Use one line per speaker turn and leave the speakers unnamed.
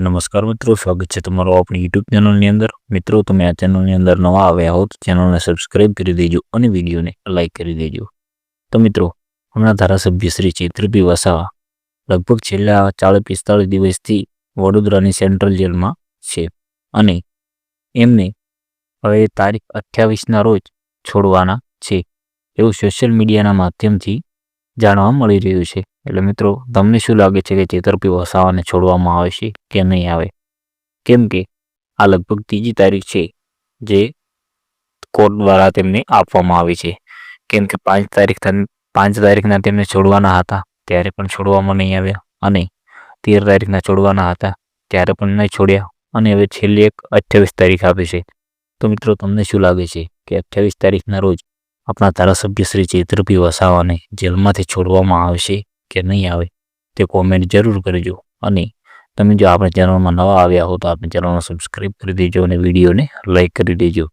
નમસ્કાર મિત્રો, સ્વાગત છે તમારો આપણી યુટ્યુબ ચેનલની અંદર. મિત્રો, તમે આ ચેનલની અંદર નવા આવ્યા હો તો ચેનલને સબસ્ક્રાઇબ કરી દેજો અને વિડીયોને લાઇક કરી દેજો. તો મિત્રો, હમણાં ધારાસભ્ય શ્રી ચૈત્રભી વસાવા લગભગ છેલ્લા ચાળીસ પિસ્તાળીસ દિવસથી વડોદરાની સેન્ટ્રલ જેલમાં છે અને એમને હવે તારીખ અઠ્યાવીસના રોજ છોડવાના છે. એવું સોશિયલ મીડિયાના માધ્યમથી જાણવા મળી રહ્યું છે. એટલે મિત્રો, તમને શું લાગે છે કે ચેતરપી વસાવાને છોડવામાં આવે છે કે નહીં આવે? કેમ કે આ લગભગ ત્રીજી તારીખ છે જે કોર્ટ દ્વારા તેમને આપવામાં આવી છે. કેમ કે પાંચ તારીખ પાંચ તારીખના તેમને છોડવાના હતા, ત્યારે પણ છોડવામાં નહીં આવ્યા. અને તેર તારીખના છોડવાના હતા, ત્યારે પણ નહીં છોડ્યા. અને હવે છેલ્લી એક અઠ્યાવીસ તારીખ આપી છે. તો મિત્રો, તમને શું લાગે છે કે અઠ્યાવીસ તારીખના રોજ આપણા ધારાસભ્ય શ્રી ચેતરપી વસાવાને જેલમાંથી છોડવામાં આવશે કે નહીં આવે તે કોમેન્ટ જરૂર કરજો. અને તમે જો આપણે ચેનલમાં નવા આવ્યા હો તો આપણે ચેનલને સબસ્ક્રાઈબ કરી દેજો અને વિડીયોને લાઈક કરી દેજો.